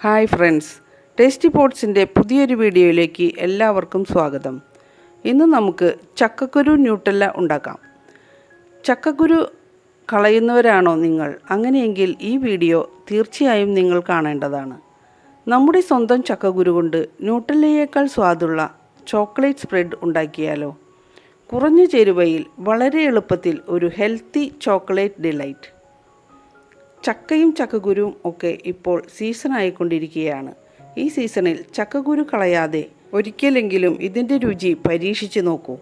Hi friends tasty പോട്ട്സിന്റെ പുതിയൊരു വീഡിയോയിലേക്ക് എല്ലാവർക്കും സ്വാഗതം. ഇന്ന് നമുക്ക് ചക്കക്കുരു ന്യൂട്ടല്ല ഉണ്ടാക്കാം. ചക്കക്കുരു കളയുന്നവരാണോ നിങ്ങൾ? അങ്ങനെയെങ്കിൽ ഈ വീഡിയോ തീർച്ചയായും നിങ്ങൾ കാണേണ്ടതാണ്. നമ്മുടെ സ്വന്തം ചക്കക്കുരു കൊണ്ട് ന്യൂട്ടല്ലയേക്കാൾ സ്വാദുള്ള ചോക്ലേറ്റ് സ്പ്രെഡ് ഉണ്ടാക്കിയാലോ? കുറഞ്ഞ ചേരുവയിൽ വളരെ എളുപ്പത്തിൽ ഒരു ഹെൽത്തി ചോക്ലേറ്റ് ഡിലൈറ്റ്. ചക്കയും ചക്കക്കുരുവും ഒക്കെ ഇപ്പോൾ സീസൺ ആയിക്കൊണ്ടിരിക്കുകയാണ് ഈ സീസണിൽ ചക്കഗുരു കളയാതെ ഒരിക്കലെങ്കിലും ഇതിന്റെ രുചി പരീക്ഷിച്ച് നോക്കൂ.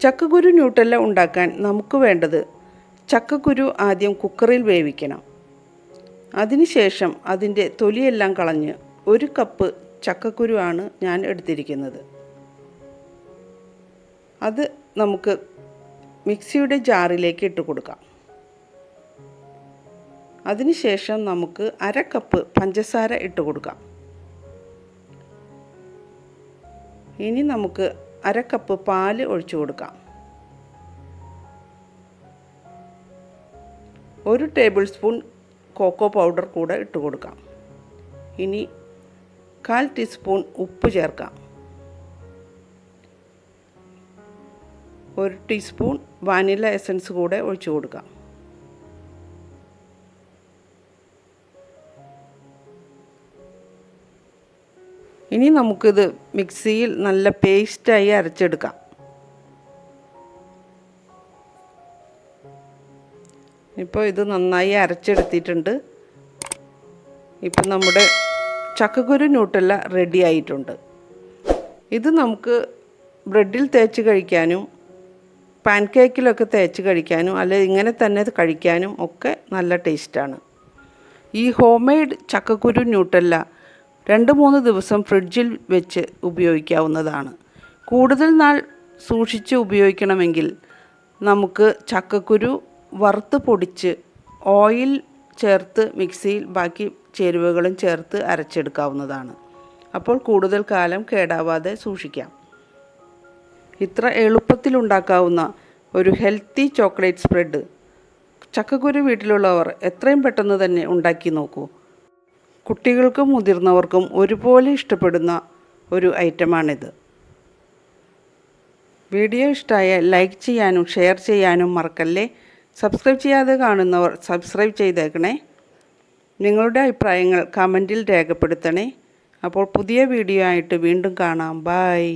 ചക്കഗുരു ന്യൂട്ടല്ല ഉണ്ടാക്കാൻ നമുക്ക് വേണ്ടത് ചക്കക്കുരു ആദ്യം കുക്കറിൽ വേവിക്കണം. അതിനുശേഷം അതിന്റെ തൊലിയെല്ലാം കളഞ്ഞ് ഒരു കപ്പ് ചക്കക്കുരു ആണ് ഞാൻ എടുത്തിരിക്കുന്നത്. അത് നമുക്ക് മിക്സിയുടെ ജാറിലേക്ക് ഇട്ട് കൊടുക്കാം. അതിനുശേഷം നമുക്ക് അര കപ്പ് പഞ്ചസാര ഇട്ട് കൊടുക്കാം. ഇനി നമുക്ക് അര കപ്പ് പാൽ ഒഴിച്ചു കൊടുക്കാം. ഒരു ടേബിൾ സ്പൂൺ കോക്കോ പൗഡർ കൂടെ ഇട്ട് കൊടുക്കാം. ഇനി കാൽ ടീസ്പൂൺ ഉപ്പ് ചേർക്കാം. ഒരു ടീസ്പൂൺ വാനില എസൻസ് കൂടെ ഒഴിച്ചു കൊടുക്കാം. ഇനി നമുക്കിത് മിക്സിയിൽ നല്ല പേസ്റ്റായി അരച്ചെടുക്കാം. ഇപ്പോൾ ഇത് നന്നായി അരച്ചെടുത്തിട്ടുണ്ട്. ഇപ്പം നമ്മുടെ ചക്കക്കുരു ന്യൂട്ടല്ല റെഡി ആയിട്ടുണ്ട്. ഇത് നമുക്ക് ബ്രെഡിൽ തേച്ച് കഴിക്കാനും പാൻ കേക്കിലൊക്കെ തേച്ച് കഴിക്കാനും അല്ലെ ഇങ്ങനെ തന്നെ കഴിക്കാനും ഒക്കെ നല്ല ടേസ്റ്റാണ് ഈ ഹോം മെയ്ഡ് ചക്കക്കുരു ന്യൂട്ടല്ല രണ്ട് മൂന്ന് ദിവസം ഫ്രിഡ്ജിൽ വെച്ച് ഉപയോഗിക്കാവുന്നതാണ്. കൂടുതൽ നാൾ സൂക്ഷിച്ച് ഉപയോഗിക്കണമെങ്കിൽ നമുക്ക് ചക്കക്കുരു വറുത്ത് പൊടിച്ച് ഓയിൽ ചേർത്ത് മിക്സിയിൽ ബാക്കി ചേരുവകളും ചേർത്ത് അരച്ചെടുക്കാവുന്നതാണ്. അപ്പോൾ കൂടുതൽ കാലം കേടാവാതെ സൂക്ഷിക്കാം. ഇത്ര എളുപ്പത്തിൽ ഉണ്ടാക്കാവുന്ന ഒരു ഹെൽത്തി ചോക്ലേറ്റ് സ്പ്രെഡ്. ചക്കക്കുരു വീട്ടിലുള്ളവർ എത്രയും പെട്ടെന്ന് തന്നെ ഉണ്ടാക്കി നോക്കൂ. കുട്ടികൾക്കും മുതിർന്നവർക്കും ഒരുപോലെ ഇഷ്ടപ്പെടുന്ന ഒരു ഐറ്റമാണിത്. വീഡിയോ ഇഷ്ടമായ ലൈക്ക് ചെയ്യാനും ഷെയർ ചെയ്യാനും മറക്കല്ലേ. സബ്സ്ക്രൈബ് ചെയ്യാതെ കാണുന്നവർ സബ്സ്ക്രൈബ് ചെയ്തേക്കണേ. നിങ്ങളുടെ അഭിപ്രായങ്ങൾ കമന്റിൽ രേഖപ്പെടുത്തണേ. അപ്പോൾ പുതിയ വീഡിയോ ആയിട്ട് വീണ്ടും കാണാം. ബായ്